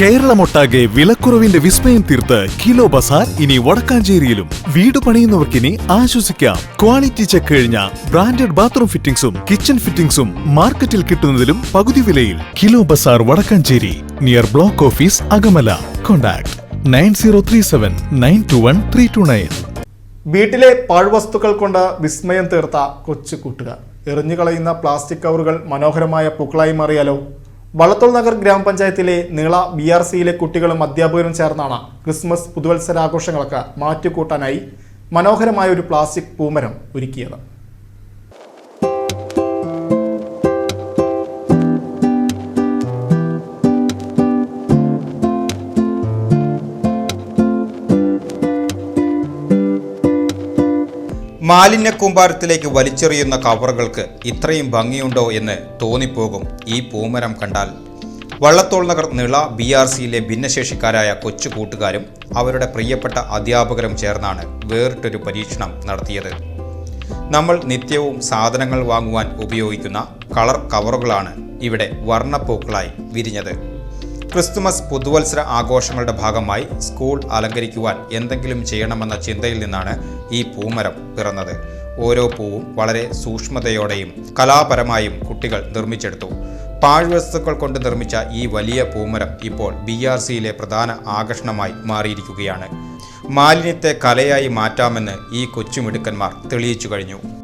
കേരളമൊട്ടാകെ വിലക്കുറവിന്റെ വിസ്മയം തീർത്ത് കിലോ ബസാർ ഇനി വടക്കാഞ്ചേരിയിലും. വീട് പണിയുന്നവർക്കിനി ആശ്വസിക്കാം. ക്വാളിറ്റി ചെക്ക് കഴിഞ്ഞ ബ്രാൻഡഡ് ബാത്റൂം ഫിറ്റിംഗ്സും കിച്ചൺ ഫിറ്റിംഗ്സും മാർക്കറ്റിൽ കിട്ടുന്നതിലും പകുതി വിലയിൽ. Kilo Bazar Vadakkanchery near block office Akamala. Contact nine zero three seven nine two one three two nine. വീട്ടിലെ പാഴ്വസ്തുക്കൾ കൊണ്ട് വിസ്മയം തീർത്ത കൊച്ചു കൂട്ടുകാർ. എറിഞ്ഞുകളയുന്ന പ്ലാസ്റ്റിക് കവറുകൾ മനോഹരമായ പൂക്കളായി മാറിയാലോ? വള്ളത്തോൾ നഗർ ഗ്രാമപഞ്ചായത്തിലെ നീള ബി ആർ സിയിലെ കുട്ടികളും അധ്യാപകരും ചേർന്നാണ് ക്രിസ്മസ് പുതുവത്സരാഘോഷങ്ങൾക്ക് മാറ്റുകൂട്ടാനായി മനോഹരമായ ഒരു പ്ലാസ്റ്റിക് പൂമരം ഒരുക്കിയത്. മാലിന്യ കൂമ്പാരത്തിലേക്ക് വലിച്ചെറിയുന്ന കവറുകൾക്ക് ഇത്രയും ഭംഗിയുണ്ടോ എന്ന് തോന്നിപ്പോകും ഈ പൂമരം കണ്ടാൽ. വള്ളത്തോൾ നഗർ നിള ബി ആർ സിയിലെ ഭിന്നശേഷിക്കാരായ കൊച്ചു കൂട്ടുകാരും അവരുടെ പ്രിയപ്പെട്ട അധ്യാപകരും ചേർന്നാണ് വേറിട്ടൊരു പരീക്ഷണം നടത്തിയത്. നമ്മൾ നിത്യവും സാധനങ്ങൾ വാങ്ങുവാൻ ഉപയോഗിക്കുന്ന കളർ കവറുകളാണ് ഇവിടെ വർണപ്പൂക്കളായി വിരിഞ്ഞത്. ക്രിസ്തുമസ് പുതുവത്സര ആഘോഷങ്ങളുടെ ഭാഗമായി സ്കൂൾ അലങ്കരിക്കുവാൻ എന്തെങ്കിലും ചെയ്യണമെന്ന ചിന്തയിൽ നിന്നാണ് ഈ പൂമരം പിറന്നത്. ഓരോ പൂവും വളരെ സൂക്ഷ്മതയോടെയും കലാപരമായും കുട്ടികൾ നിർമ്മിച്ചെടുത്തു. പാഴ്വസ്തുക്കൾ കൊണ്ട് നിർമ്മിച്ച ഈ വലിയ പൂമരം ഇപ്പോൾ ബി ആർ സിയിലെ പ്രധാന ആകർഷണമായി മാറിയിരിക്കുകയാണ്. മാലിന്യത്തെ കലയായി മാറ്റാമെന്ന് ഈ കൊച്ചുമിടുക്കന്മാർ തെളിയിച്ചു കഴിഞ്ഞു.